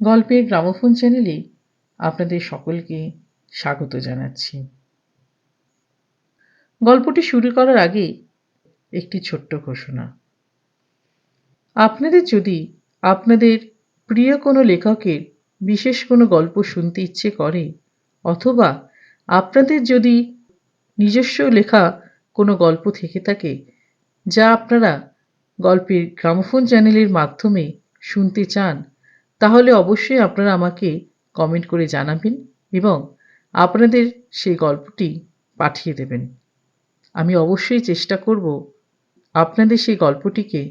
গল্পের গ্রামোফোন চ্যানেলে আপনাদের সকলকে স্বাগত জানাচ্ছি। গল্পটি শুরু করার আগে একটি ছোট্ট ঘোষণা। আপনাদের যদি আপনাদের প্রিয় কোনো লেখকের বিশেষ কোনো গল্প শুনতে ইচ্ছে করে, অথবা আপনাদের যদি নিজস্ব লেখা কোনো গল্প থেকে থাকে, যা আপনারা গল্পের গ্রামোফোন চ্যানেলের মাধ্যমে শুনতে চান, তাহলে অবশ্যই আপনারা আমাকে কমেন্ট করে জানাবেন এবং আপনাদের সেই গল্পটি পাঠিয়ে দেবেন। আমি অবশ্যই চেষ্টা করব আপনাদের সেই গল্পটিকে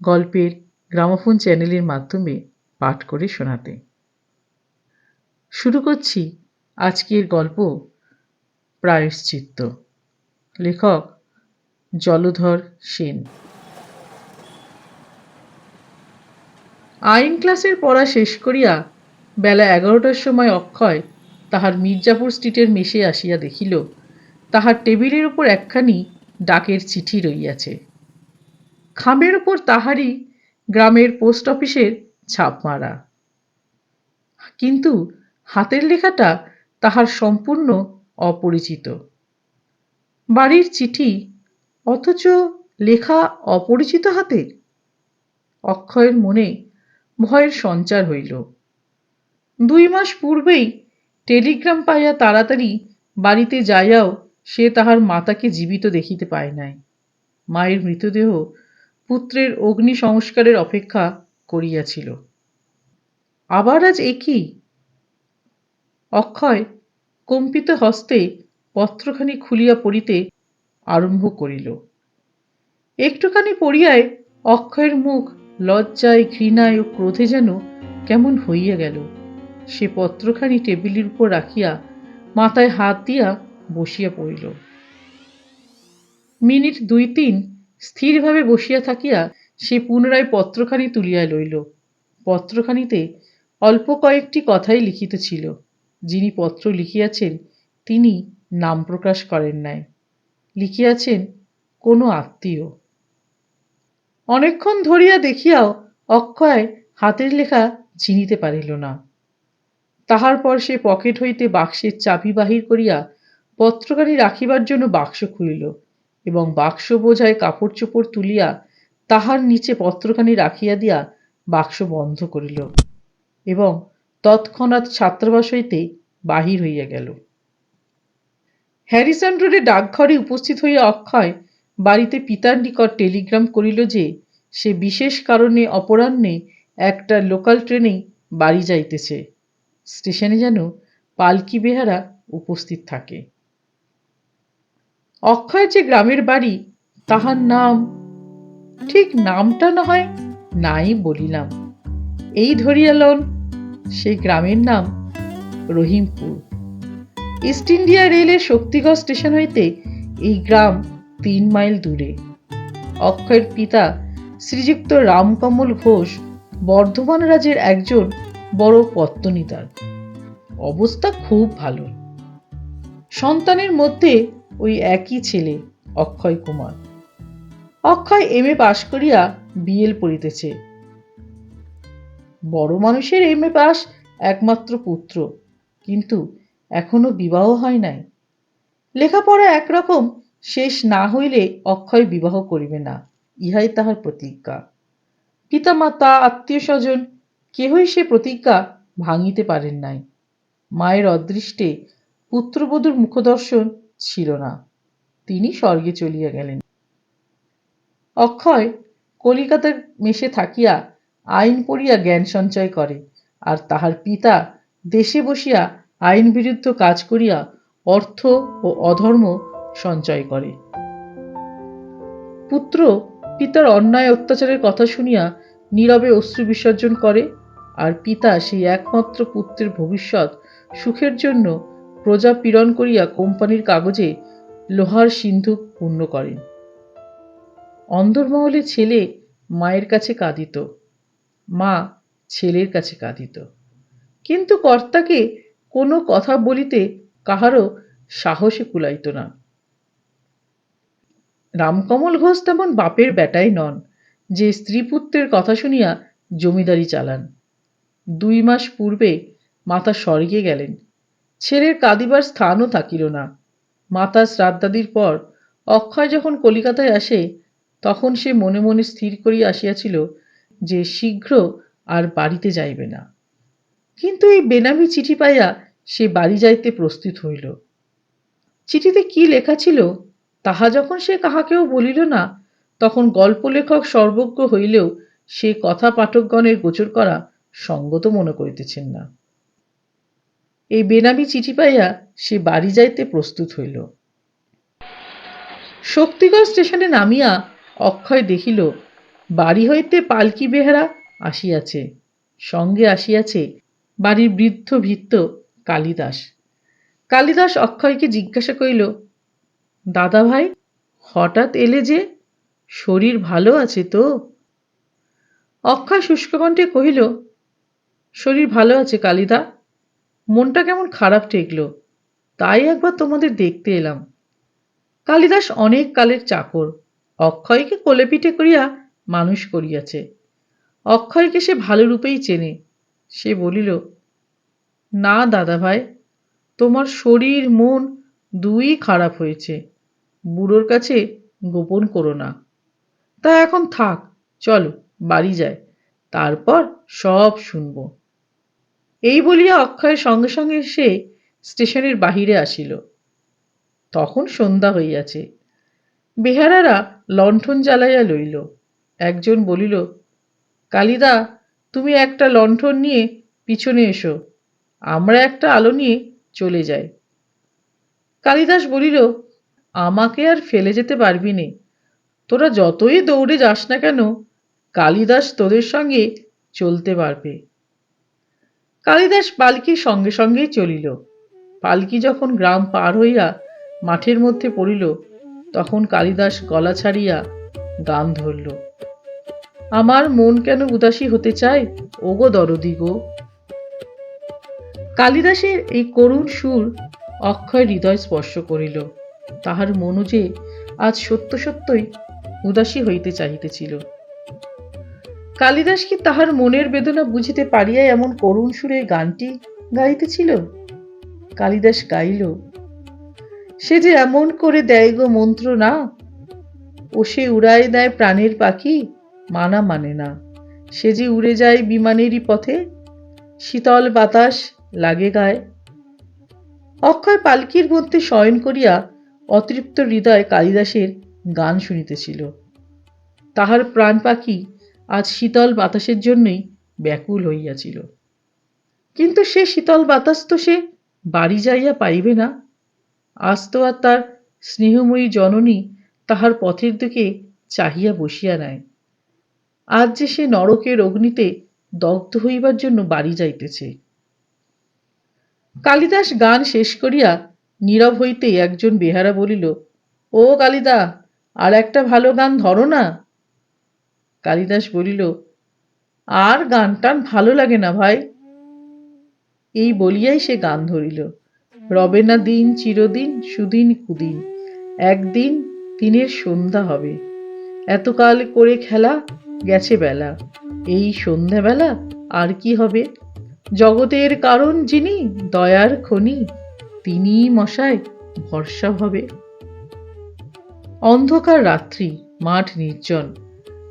গল্পের গ্রামোফোন চ্যানেলের মাধ্যমে পাঠ করে শোনাতে। শুরু করছি আজকের গল্প প্রায়শ্চিত্ত। লেখক জলধর সেন। আইন ক্লাসের পড়া শেষ করিয়া বেলা এগারোটার সময় অক্ষয় তাহার মির্জাপুর স্ট্রিটের মেশে আসিয়া দেখিল তাহার টেবিলের উপর একখানি ডাকের চিঠি রইয়াছে। খামের উপর তাহারই গ্রামের পোস্ট অফিসের ছাপ মারা। কিন্তু হাতের লেখাটা তাহার সম্পূর্ণ অপরিচিত। বাড়ির চিঠি অথচ লেখা অপরিচিত হাতে? অক্ষয়ের মনে ভয়ের সঞ্চার হইল। দুই মাস পূর্বেই টেলিগ্রাম পাইয়া তাড়াতাড়ি বাড়িতে যাইয়াও সে তাহার মাতাকে জীবিত দেখিতে পায় নাই। মায়ের মৃতদেহ পুত্রের অগ্নি সংস্কারের অপেক্ষা করিয়াছিল। আবার আজ একই। অক্ষয় কম্পিত হস্তে পত্রখানি খুলিয়া পড়িতে আরম্ভ করিল। একটুখানি পড়িয়ায় অক্ষয়ের মুখ লজ্জায়, ঘৃণায় ও ক্রোধে যেন কেমন হইয়া গেল। সে পত্রখানি টেবিলের উপর রাখিয়া মাথায় হাত দিয়া বসিয়া পড়িল। মিনিট দুই তিন স্থিরভাবে বসিয়া থাকিয়া সে পুনরায় পত্রখানি তুলিয়া লইল। পত্রখানিতে অল্প কয়েকটি কথাই লিখিত ছিল। যিনি পত্র লিখিয়াছেন, তিনি নাম প্রকাশ করেন নাই। লিখিয়াছেন, কোনো আত্মীয়। অনেকক্ষণ ধরিয়া দেখিয়াও অক্ষয় হাতের লেখা চিনিতে পারিল না। তাহার পর সে পকেট হইতে বাক্সের চাবি বাহির করিয়া পত্রখানি রাখিবার জন্য বাক্স খুলিল এবং বাক্স বোঝায় কাপড় চোপড় তুলিয়া তাহার নিচে পত্রখানি রাখিয়া দিয়া বাক্স বন্ধ করিল এবং তৎক্ষণাৎ ছাত্রাবাস হইতে বাহির হইয়া গেল। হ্যারিসন রোডে ডাকঘরে উপস্থিত হইয়া অক্ষয় বাড়িতে পিতার নিকট টেলিগ্রাম করিল যে, সে বিশেষ কারণে অপরাহ্নে একটা লোকাল ট্রেনেই বাড়ি যাইতেছে। স্টেশনে যেন পালকি বেহারা উপস্থিত থাকে। অক্ষয় যে গ্রামের বাড়ি, তাহার নাম। ঠিক নামটা না হয় নাই বলিলাম। এই ধরিয়া লন সেই গ্রামের নাম রহিমপুর। ইস্ট ইন্ডিয়া রেলের শক্তিগড় স্টেশন হইতে এই গ্রাম তিন মাইল দূরে। অক্ষয়ের পিতা শ্রীযুক্ত রামকমল ঘোষ বর্ধমান রাজের একজন বড় পত্তনিতার অবস্থা খুব ভালো। সন্তানের মধ্যে ওই একই ছেলে, অক্ষয় কুমার। অক্ষয় এম এ পাশ করিয়া বিএল পড়িতেছে। বড় মানুষের এম এ পাস একমাত্র পুত্র, কিন্তু এখনও বিবাহ হয় নাই। লেখাপড়া একরকম, শেষ না হইলে অক্ষয় বিবাহ করিবে না, ইহাই তাহার প্রতিজ্ঞা। পিতামাতা আত্মীয় স্বজন কেহই সে প্রতিজ্ঞা ভাঙিতে পারেন নাই। মায়ের অদৃষ্টে পুত্রবধূর মুখদর্শন ছিল না। তিনি স্বর্গে চলিয়া গেলেন। অক্ষয় কলিকাতার মেশে থাকিয়া আইন পড়িয়া জ্ঞান সঞ্চয় করে আর তাহার পিতা দেশে বসিয়া আইন বিরুদ্ধ কাজ করিয়া অর্থ ও অধর্ম সঞ্চয় করে। পুত্র পিতার অন্যায় অত্যাচারের কথা শুনিয়া নীরবে অশ্রু বিসর্জন করে আর পিতা সেই একমাত্র পুত্রের ভবিষ্যৎ সুখের জন্য প্রজা পীড়ন করিয়া কোম্পানির কাগজে লোহার সিন্ধুক পূর্ণ করেন। অন্দরমহলে ছেলে মায়ের কাছে কাঁদিত। মা ছেলের কাছে কাঁদিত। কিন্তু কর্তাকে কোনো কথা বলিতে কাহারও সাহসে কুলাইত না। রামকমল ঘোষ তেমন বাপের বেটাই নন, যে স্ত্রী পুত্রের কথা শুনিয়া জমিদারি চালান। দুই মাস পূর্বে মাতা স্বর্গে গেলেন। ছেলের কাঁদিবার স্থানও থাকিল না। মাতা শ্রাদ্ধাদির পর অক্ষয় যখন কলিকাতায় আসে, তখন সে মনে মনে স্থির করিয়া আসিয়াছিল যে শীঘ্র আর বাড়িতে যাইবে না। কিন্তু এই বেনামি চিঠি পাইয়া সে বাড়ি যাইতে প্রস্তুত হইল। চিঠিতে কি লেখা ছিল, তাহা যখন সে কাহাকেও বলিল না, তখন গল্প লেখক সর্বজ্ঞ হইলেও সে কথা পাঠকগণের গোচর করা সঙ্গত মনে করিতেছেন না। এই বেনামি চিঠি পাইয়া সে বাড়ি যাইতে প্রস্তুত হইল। শক্তিগড় স্টেশনে নামিয়া অক্ষয় দেখিল, বাড়ি হইতে পালকি বেহারা আসিয়াছে, সঙ্গে আসিয়াছে বাড়ির বৃদ্ধ ভিত্ত কালিদাস। কালিদাস অক্ষয়কে জিজ্ঞাসা করিল, দাদা ভাই, হঠাৎ এলে যে শরীর ভালো আছে তো? অক্ষয় শুষ্ককণ্ঠে কহিল, শরীর ভালো আছে কালিদা মনটা কেমন খারাপ ঠেকলো, তাই একবার তোমাদের দেখতে এলাম। কালিদাস অনেক কালের চাকর, অক্ষয়কে কোলে পিঠে করিয়া মানুষ করিয়াছে। অক্ষয়কে সে ভালো রূপেই চেনে। সে বলিল, না দাদা ভাই তোমার শরীর, মন দুই খারাপ হয়েছে। বুড়োর কাছে গোপন করো না। তা এখন থাক, চলো, বাড়ি যায় তারপর সব শুনব। এই বলিয়া অক্ষয়ের সঙ্গে সঙ্গে সে স্টেশনের বাহিরে আসিল। তখন সন্ধ্যা হইয়াছে। বেহারারা লণ্ঠন জ্বালাইয়া লইল। একজন বলিল, কালিদা, তুমি একটা লণ্ঠন নিয়ে পিছনে এসো। আমরা একটা আলো নিয়ে চলে যাই। কালিদাস বলিল, আমাকে আর ফেলে যেতে পারবি নে। তোরা যতই দৌড়ে যাস না কেন, কালিদাস তোদের সঙ্গে চলতে পারবে। কালিদাস পালকির সঙ্গে সঙ্গেই চলিল। পালকি যখন গ্রাম পার হইয়া মাঠের মধ্যে পড়িল, তখন কালিদাস গলা ছাড়িয়া গান ধরল। আমার মন কেন উদাসী হতে চায়? ওগো দরদি গো। কালিদাসের এই করুণ সুর অক্ষয় হৃদয় স্পর্শ করিল। তাহার মনু যে আজ সত্য সত্যই উদাসী হইতে চাহিতেছিল। কালিদাস কি তাহার মনের বেদনা বুঝিতে পারিয়া এমন করুণ সুরে গানটি গাইতেছিল? কালিদাস গাইল, সে যে এমন করে দেয় গো মন্ত্র না, ও সে উড়ায় দেয় প্রাণের পাখি মানা মানে না। সে যে উড়ে যায় বিমানেরই পথে, শীতল বাতাস লাগে গায়ে। অক্ষয় পালকির মধ্যে শয়ন করিয়া অতৃপ্ত হৃদয় কালিদাসের গান শুনিতেছিল। তাহার প্রাণ পাখি আজ শীতল বাতাসের জন্যই ব্যাকুল হইয়াছিল। কিন্তু সে শীতল বাতাস তো সে বাড়ি যাইয়া পাইবে না। আজ তো আর তার স্নেহময়ী জননী তাহার পথের দিকে চাহিয়া বসিয়া নেয় আজ যে সে নরকের অগ্নিতে দগ্ধ হইবার জন্য বাড়ি যাইতেছে। কালিদাস গান শেষ করিয়া নীরব হইতে একজন বেহারা বলিল, ও কালিদা, আর একটা ভালো গান ধরো না। কালিদাস বলিল, আর গান টান ভালো লাগে না ভাই? এই বলিয়াই সে গান ধরিল। রবে না দিন, চিরদিন, সুদিন, কুদিন। একদিন দিনের সন্ধ্যা হবে। এতকাল করে খেলা, গেছে বেলা। এই সন্ধ্যাবেলা আর কি হবে? জগতের কারণ যিনি, দয়ার খনি, তিনি মশায় ভরসা হবে। অন্ধকার রাত্রি, মাঠ নির্জন।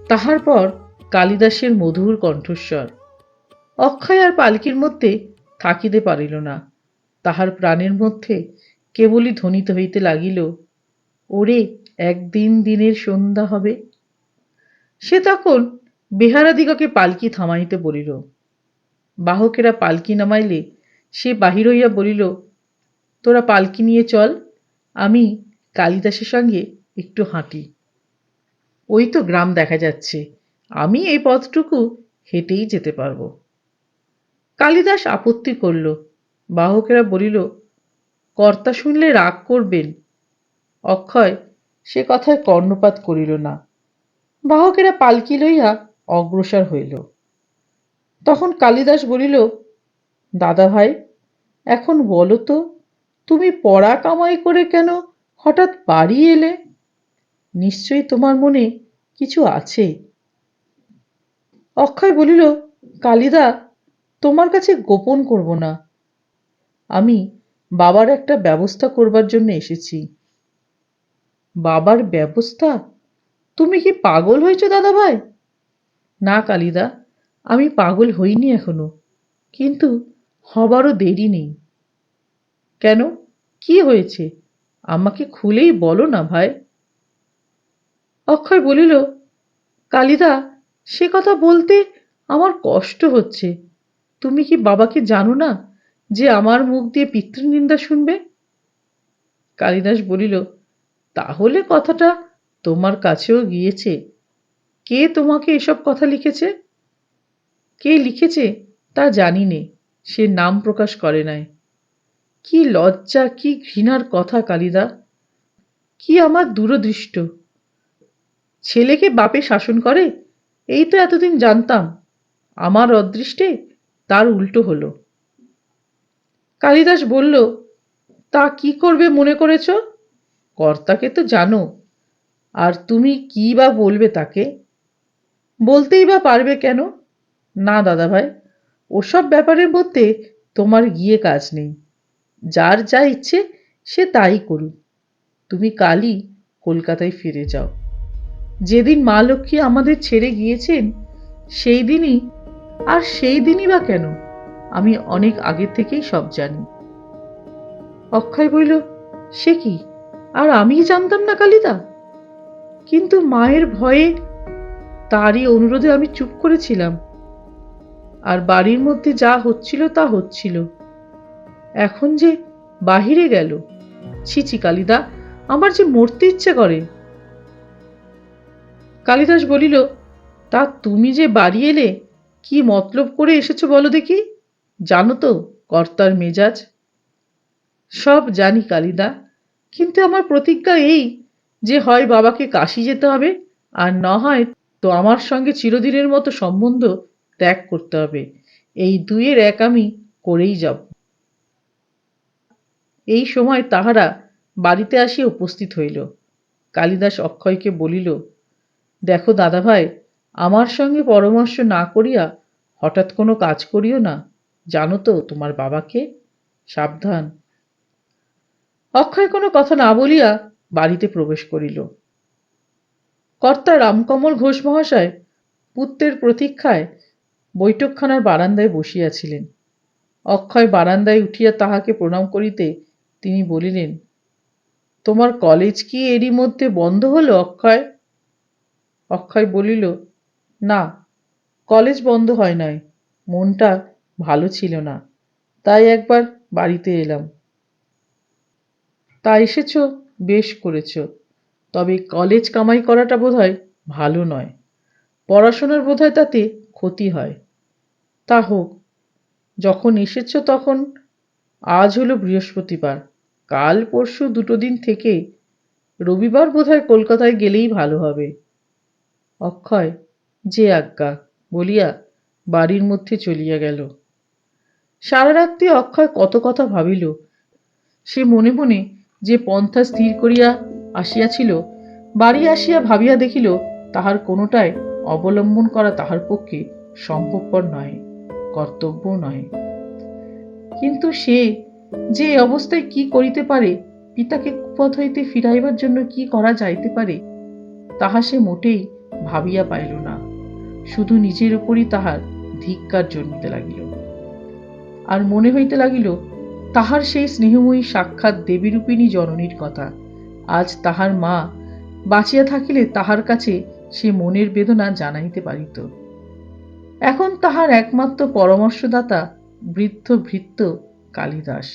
তাহার পর কালিদাসের মধুর কণ্ঠস্বর। অক্ষয় আর পালকির মধ্যে থাকিতে পারিল না। তাহার প্রাণের মধ্যে কেবলই ধ্বনিত হইতে লাগিল, ওরে, একদিন দিনের সন্ধ্যা হবে? সে তখন বেহারাদিগকে পালকি থামাইতে বলিল, বাহকেরা পালকি নামাইলে সে বাহির হইয়া বলিল, তোরা পালকি নিয়ে চল, আমি কালিদাসের সঙ্গে একটু হাঁটি ওই তো গ্রাম দেখা যাচ্ছে। আমি এই পথটুকু হেঁটেই যেতে পারব। কালিদাস আপত্তি করল। বাহকেরা বলিল, কর্তা শুনলে রাগ করবেন। অক্ষয় সে কথায় কর্ণপাত করিল না। বাহকেরা পালকি লইয়া অগ্রসর হইল। তখন কালিদাস বলিল, দাদা ভাই, এখন বলো তো, তুমি পড়া কামাই করে কেন হঠাৎ বাড়ি এলে? নিশ্চয়ই তোমার মনে কিছু আছে? অক্ষয় বলিল, কালিদা, তোমার কাছে গোপন করব না। আমি বাবার একটা ব্যবস্থা করবার জন্য এসেছি। বাবার ব্যবস্থা? তুমি কি পাগল হয়েছো দাদা ভাই না কালিদা, আমি পাগল হইনি এখনও, কিন্তু হবারও দেরি নেই। কেন? কি হয়েছে? আমাকে খুলেই বলো না ভাই। অক্ষয় বলিল, কালিদা, সে কথা বলতে আমার কষ্ট হচ্ছে। তুমি কি বাবাকে জানো না যে আমার মুখ দিয়ে পিতৃনিন্দা শুনবে? কালিদাস বলিল, তাহলে কথাটা তোমার কাছেও গিয়েছে। কে তোমাকে এসব কথা লিখেছে? কে লিখেছে তা জানি নে সে নাম প্রকাশ করে নাই। কি লজ্জা, কি ঘৃণার কথা কালিদা। কি আমার দূরদৃষ্ট। ছেলেকে বাপে শাসন করে? এই তো এতদিন জানতাম। আমার অদৃষ্টে তার উল্টো হলো। কালিদাস বলল, তা কি করবে মনে করেছ? কর্তাকে তো জানো। আর তুমি কি বা বলবে তাকে? বলতেই বা পারবে কেন? না দাদা ভাই ওসব ব্যাপারের মধ্যে তোমার গিয়ে কাজ নেই। যার যা ইচ্ছে সে তাই করুক। তুমি কালই কলকাতায় ফিরে যাও। যেদিন মা লক্ষ্মী আমাদের ছেড়ে গিয়েছেন, সেই দিনই, আর সেই দিনই বা কেন? আমি অনেক আগে থেকেই সব জানি। অক্ষয় বলল, সে কি? আর আমি জানতাম না কালিদা? কিন্তু মায়ের ভয়ে তারই অনুরোধে আমি চুপ করেছিলাম। আর বাড়ির মধ্যে যা হচ্ছিল তা হচ্ছিল। এখন যে বাহিরে গেল ছিছি কালিদা, আমার যে মরতে ইচ্ছে করে। কালিদাস বলিল, তা তুমি যে বাড়ি এলে, কি মতলব করে এসেছ বলো দেখি? জানো তো কর্তার মেজাজ। সব জানি কালিদা, কিন্তু আমার প্রতিজ্ঞা এই যে হয় বাবাকে কাশি যেতে হবে, আর না হয় তো আমার সঙ্গে চিরদিনের মতো সম্বন্ধ ত্যাগ করতে হবে। এই দুইয়ের এক আমি করেই যাব। এই সময় তাহারা বাড়িতে আসিয়া উপস্থিত হইল। কালিদাস অক্ষয়কে বলিল দেখো দাদাভাই, আমার সঙ্গে পরামর্শ না করিয়া হঠাৎ কোনো কাজ করিও না। জানো তো তোমার বাবাকে? সাবধান। অক্ষয় কোনো কথা না বলিয়া বাড়িতে প্রবেশ করিল। কর্তা রামকমল ঘোষ মহাশয় পুত্রের প্রতীক্ষায় বৈঠকখানার বারান্দায় বসিয়াছিলেন। অক্ষয় বারান্দায় উঠিয়া তাহাকে প্রণাম করিতে তিনি বলিলেন, তোমার কলেজ কি এরই মধ্যে বন্ধ হলো অক্ষয়? অক্ষয় বলিল, না, কলেজ বন্ধ হয় নাই। মনটা ভালো ছিল না। তাই একবার বাড়িতে এলাম। তা এসেছ, বেশ করেছ। তবে কলেজ কামাই করাটা বোধহয় ভালো নয়। পড়াশোনার বোধহয় তাতে ক্ষতি হয়। তা হোক, যখন এসেছ তখন আজ হলো বৃহস্পতিবার। কাল পরশু দুটো দিন থেকে রবিবার বোধহয় কলকাতায় গেলেই ভালো হবে। অক্ষয়, যে আজ্ঞা, বলিয়া বাড়ির মধ্যে চলিয়া গেল। সারা রাত্রি অক্ষয় কত কথা ভাবিল। সে মনে মনে যে পন্থা স্থির করিয়া আসিয়াছিল, বাড়ি আসিয়া ভাবিয়া দেখিল, তাহার কোনোটাই অবলম্বন করা তাহার পক্ষে সম্ভবপর নয় কর্তব্য নয়। কিন্তু সে যে অবস্থায় কি করিতে পারে, পিতাকে কুপথ হইতে ফিরাইবার জন্য কি করা যাইতে পারে, তাহা সে মোটেই ভাবিয়া পাইল না। শুধু নিজের উপরই তাহার ধিক্কার জন্মিতে লাগিল। আর মনে হইতে লাগিল, তাহার সেই স্নেহময়ী সাক্ষাৎ দেবীরূপিণী জননীর কথা। আজ তাহার মা বাঁচিয়া থাকিলে তাহার কাছে সে মনের বেদনা জানাইতে পারিত। এখন তাহার একমাত্র পরামর্শদাতা বৃদ্ধ ভৃত্য কালিদাস।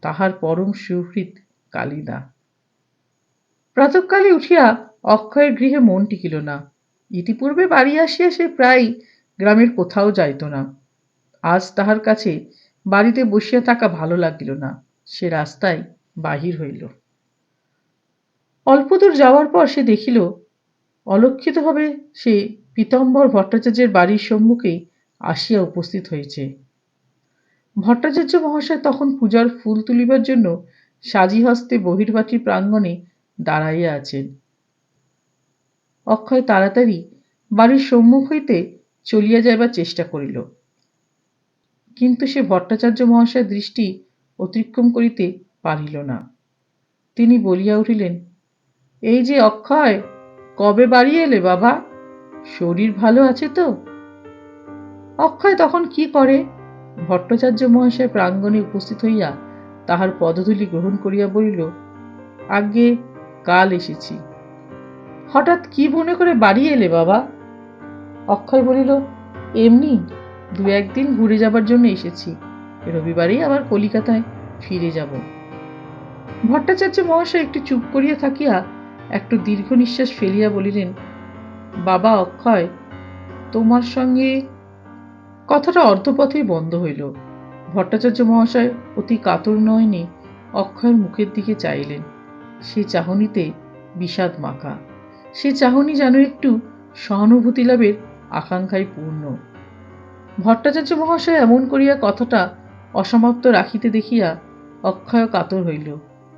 তাহার পরম সুহৃদ কালিদা। প্রাতঃকালে উঠিয়া অক্ষয়ের গৃহে মন টিকিল না। ইতিপূর্বে বাড়ি আসিয়া সে প্রায় গ্রামের কোথাও যাইত না। আজ তাহার কাছে বাড়িতে বসিয়া থাকা ভালো লাগিল না। সে রাস্তায় বাহির হইল। অল্প দূর যাওয়ার পর সে দেখিল, অলক্ষিতভাবে সে পীতাম্বর ভট্টাচার্যের বাড়ির সম্মুখে আসিয়া উপস্থিত হয়েছে। ভট্টাচার্য মহাশয় তখন পূজার ফুল তুলিবার জন্য সাজি হস্তে বহির্বাটির প্রাঙ্গণে দাঁড়াইয়া আছেন। অক্ষয় তাড়াতাড়ি বাড়ির সম্মুখ হইতে চলিয়া যাইবার চেষ্টা করিল। কিন্তু সে ভট্টাচার্য মহাশয়ের দৃষ্টি অতিক্রম করিতে পারিল না। তিনি বলিয়া উঠিলেন, এই যে অক্ষয়, কবে বাড়ি এলে বাবা? শরীর ভালো আছে তো? অক্ষয় তখন কি করে? ভট্টাচার্য মহাশয় প্রাঙ্গণে উপস্থিত হইয়া তাহার পদধূলি গ্রহণ করিয়া বলিল আগে কাল এসেছি। হঠাৎ কি মনে করে বাড়ি এলে বাবা? অক্ষয় বলিল, এমনি, দু একদিন ঘুরে যাবার জন্য এসেছি। রবিবারেই আবার কলিকাতায় ফিরে যাব। ভট্টাচার্য মহাশয় একটু চুপ করিয়া থাকিয়া একটু দীর্ঘ নিঃশ্বাস ফেলিয়া বলিলেন, বাবা অক্ষয়, তোমার সঙ্গে কথাটা অর্ধপথেই বন্ধ হইল। ভট্টাচার্য মহাশয় অতি কাতর নয়নে অক্ষয়ের মুখের দিকে চাইলেন। সে চাহনিতে বিষাদ মাখা। সে চাহনি যেন একটু সহানুভূতি লাভের আকাঙ্ক্ষায় পূর্ণ। ভট্টাচার্য মহাশয় এমন করিয়া কথাটা অসমাপ্ত রাখিতে দেখিয়া অক্ষয় কাতর হইল।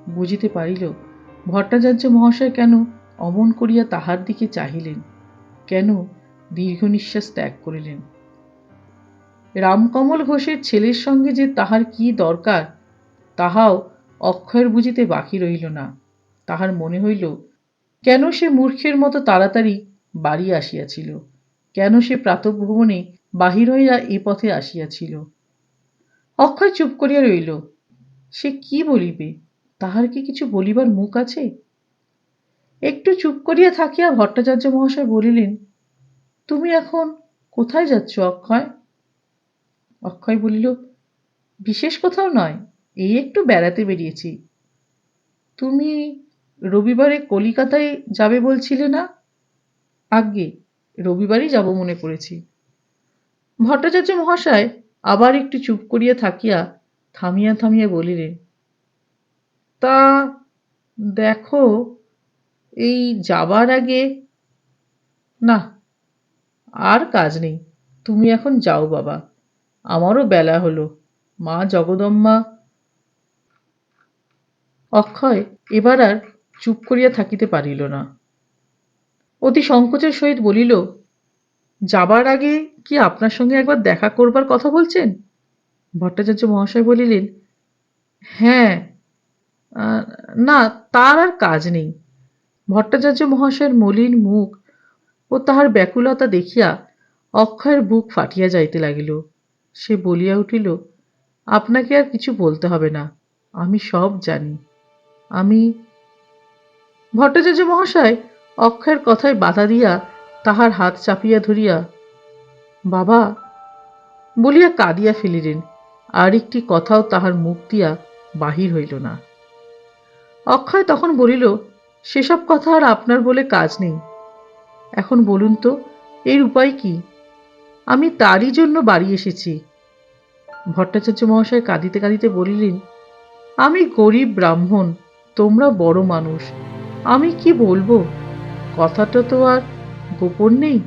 বুঝিতে পারিল, ভট্টাচার্য মহাশয় কেন অমন করিয়া তাহার দিকে চাহিলেন? কেন দীর্ঘ নিঃশ্বাস ত্যাগ করিলেন? রামকমল ঘোষের ছেলের সঙ্গে যে তাহার কি দরকার, তাহাও অক্ষয়ের বুঝিতে বাকি রইল না। তাহার মনে হইল কেন সে মূর্খের মতো তাড়াতাড়ি বাড়ি আসিয়াছিল? কেন সে প্রাতভ্রমণে বাহির হইয়া এ পথে আসিয়াছিল? অক্ষয় চুপ করিয়া রইল। সে কি বলিবে? তাহার কি কিছু বলিবার মুখ আছে? একটু চুপ করিয়া থাকিয়া ভট্টাচার্য মহাশয় বলিলেন, তুমি এখন কোথায় যাচ্ছ অক্ষয়? অক্ষয় বলিল, বিশেষ কোথাও নয়, এই একটু বেড়াতে বেরিয়েছি। তুমি রবিবারে কলিকাতায় যাবে বলছিলে না? আজ্ঞে, রবিবারই যাব মনে করেছি। ভট্টাচার্য মহাশয় আবার একটু চুপ করিয়া থাকিয়া থামিয়া থামিয়া বলিলেন, তা দেখো, এই যাবার আগে, না, আর কাজ নেই, তুমি এখন যাও বাবা, আমারও বেলা হলো, মা জগদম্মা। অক্ষয়, এবার আর চুপ করিয়া থাকিতে পারিল না। অতি সংকোচের সহিত বলিল, যাবার আগে কি আপনার সঙ্গে একবার দেখা করবার কথা বলছেন? ভট্টাচার্য মহাশয় বলিলেন হ্যাঁ না, তার আর কাজ নেই। ভট্টাচার্য মহাশয়ের মলিন মুখ ও তাহার ব্যাকুলতা দেখিয়া অক্ষয়ের বুক ফাটিয়া যাইতে লাগিল। সে বলিয়া উঠিল, আপনাকে আর কিছু বলতে হবে না, আমি সব জানি। আমি ভট্টাচার্য মহাশয় অক্ষয়ের কথায় বাধা দিয়া তাহার হাত চাপিয়া ধরিয়া, বাবা, বলিয়া কাঁদিয়া ফেলিলেন, আর একটি কথাও তাহার মুখ দিয়া বাহির হইল না। অক্ষয় তখন বলিল, সেসব কথা আর আপনার বলে কাজ নেই। এখন বলুন তো, এর উপায় কি? আমি তারই জন্য বাড়ি এসেছি। ভট্টাচার্য মহাশয় কাঁদিতে কাঁদিতে বলিলেন, আমি গরিব ব্রাহ্মণ, তোমরা বড় মানুষ। আমি কি বলব? কথাটা তো আর গোপন নেই।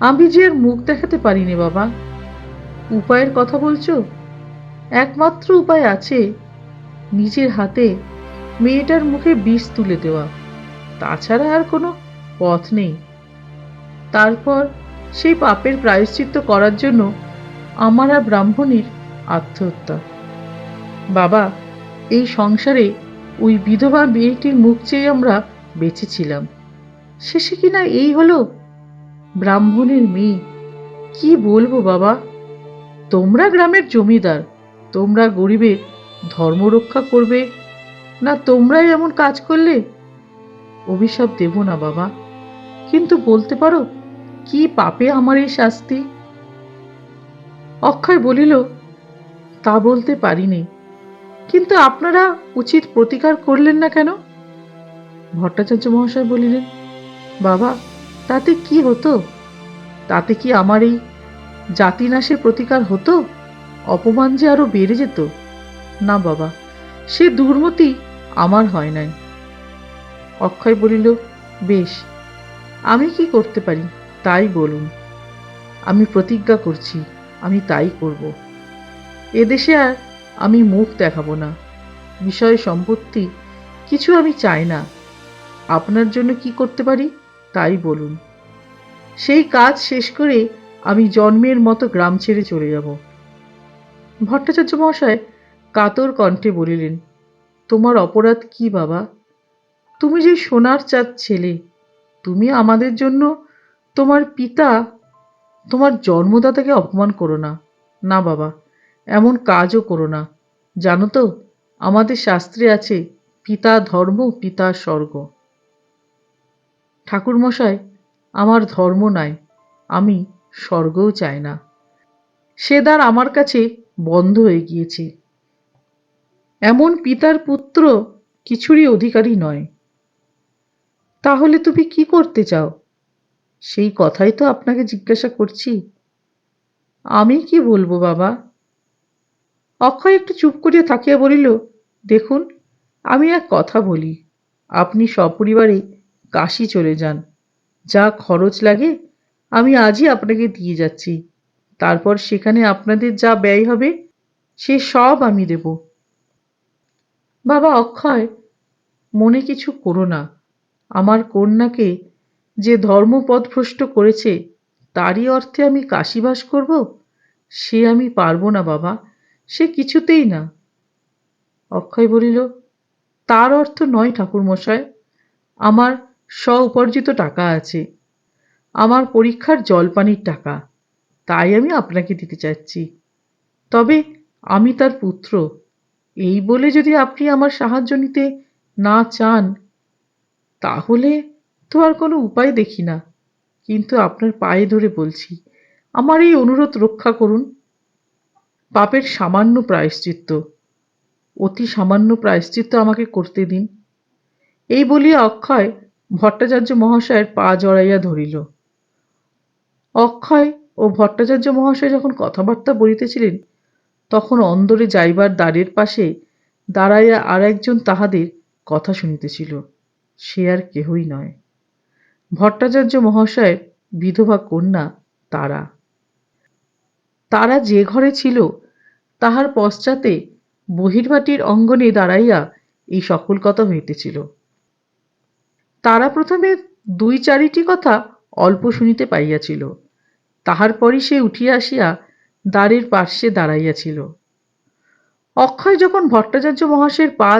আমি যে আর মুখ দেখাতে পারিনি বাবা। উপায়ের কথা বলছো? একমাত্র উপায় আছে নিজের হাতে মেয়েটার মুখে বিষ তুলে দেওয়া। তাছাড়া আর কোনো পথ নেই। তারপর সেই পাপের প্রায়শ্চিত্ত করার জন্য আমার আর ব্রাহ্মণীর আত্মহত্যা। বাবা, এই সংসারে ওই বিধবা মেয়েটির মুখ চেয়ে আমরা বেঁচেছিলাম শেষে কিনা এই হলো? ব্রাহ্মণের মেয়ে। কি বলব বাবা? তোমরা গ্রামের জমিদার, তোমরা গরিবের ধর্ম রক্ষা করবে, না তোমরাই এমন কাজ করলে? অভিশাপ দেব না বাবা। কিন্তু বলতে পারো, কি পাপে আমার এই শাস্তি? অক্ষয় বলিল, তা বলতে পারিনি। কিন্তু আপনারা উচিত প্রতিকার করলেন না কেন? ভট্টাচার্য মহাশয় বলিলেন, বাবা, তাতে কি হতো? তাতে কি আমার এই জাতিনাশের প্রতিকার হতো? অপমান যে আরও বেড়ে যেত? না বাবা, সে দুর্মতি আমার হয় নাই। অক্ষয় বলিল, বেশ, আমি কি করতে পারি, তাই বলুন। আমি প্রতিজ্ঞা করছি, আমি তাই করব। এদেশে আর আমি মুখ দেখাবো না। বিষয় সম্পত্তি কিছু আমি চাই না। আপনার জন্য কি করতে পারি? তাই বলুন। সেই কাজ শেষ করে আমি জন্মের মতো গ্রাম ছেড়ে চলে যাব। ভট্টাচার্য মহাশয় কাতর কণ্ঠে বলিলেন, তোমার অপরাধ কি বাবা? তুমি যে সোনার চাঁদ ছেলে, তুমি আমাদের জন্য তোমার পিতা, তোমার জন্মদাতাকে অপমান করো না। না বাবা এমন কাজও করো না। জানো তো, আমাদের শাস্ত্রে আছে, পিতা ধর্ম, পিতা স্বর্গ। ঠাকুরমশাই আমার ধর্ম নাই, আমি স্বর্গও চাই না। সে দ্বার আমার কাছে বন্ধ হয়ে গিয়েছে। এমন পিতার পুত্র কিছুরই অধিকারী নয়। তাহলে তুমি কি করতে চাও? সেই কথাই তো আপনাকে জিজ্ঞাসা করছি। আমি কি বলব বাবা? অক্ষয় একটু চুপ করিয়া থাকিয়া বলিল, দেখুন, আমি এক কথা বলি, আপনি সপরিবারে কাশি চলে যান। যা খরচ লাগে, আমি আজই আপনাকে দিয়ে যাচ্ছি। তারপর সেখানে আপনাদের যা ব্যয় হবে, সে সব আমি দেব। বাবা অক্ষয়, মনে কিছু করো না। আমার কন্যাকে যে ধর্মপদভ্রষ্ট করেছে, তারই অর্থে আমি কাশিবাস করব? সে আমি পারব না, বাবা। সে কিছুতেই না। অক্ষয় বলিল, তার অর্থ নয় ঠাকুরমশাই আমার স্ব উপার্জিত টাকা আছে। আমার পরীক্ষার জলপানির টাকা, তাই আমি আপনাকে দিতে চাচ্ছি। তবে আমি তার পুত্র, এই বলে যদি আপনি আমার সাহায্য নিতে না চান, তাহলে তো আর কোনো উপায় দেখি না। কিন্তু আপনার পায়ে ধরে বলছি, আমার এই অনুরোধ রক্ষা করুন। পাপের সামান্য প্রায়শ্চিত্ত। অতি সামান্য প্রায়শ্চিত্ত আমাকে করতে দিন। এই বলিয়া অক্ষয় ভট্টাচার্য মহাশয়ের পা জড়াইয়া ধরিল। অক্ষয় ও ভট্টাচার্য মহাশয় যখন কথাবার্তা বলিতেছিলেন, তখন অন্দরে যাইবার দ্বারের পাশে দাঁড়াইয়া আর একজন তাহাদের কথা শুনিতেছিল। সে আর কেহই নয়। ভট্টাচার্য মহাশয়ের বিধবা কন্যা তারা। তারা যে ঘরে ছিল, তাহার পশ্চাতে বহির্বাটির অঙ্গনে দাঁড়াইয়া এই সকল কথা হইতেছিল। তারা প্রথমে দুই চারিটি কথা অল্প শুনিতে পাইয়াছিল। তাহার পরই সে উঠিয়া আসিয়া দ্বারের পার্শ্বে দাঁড়াইয়াছিল। অক্ষয় যখন ভট্টাচার্য মহাশয়ের পা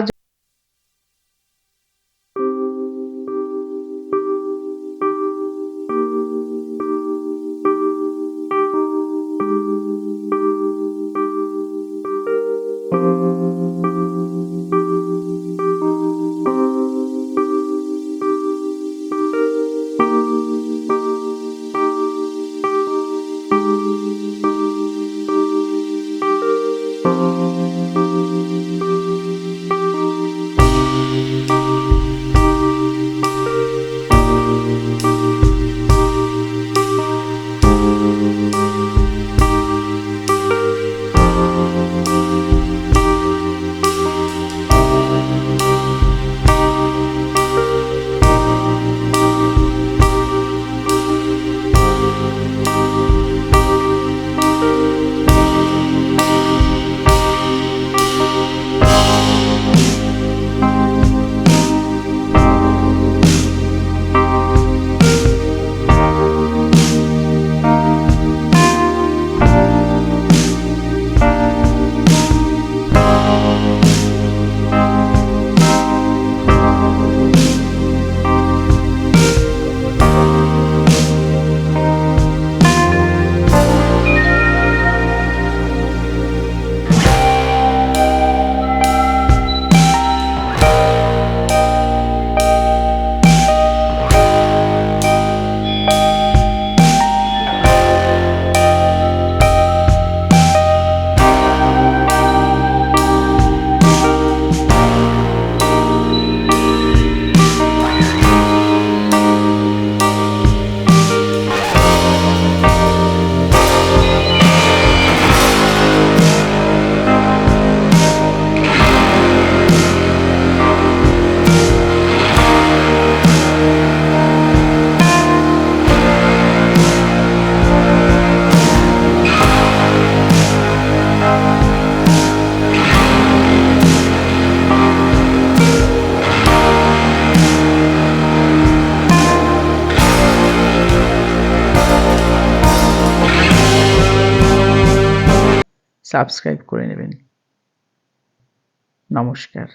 সাবস্ক্রাইব করে নেবেন। নমস্কার।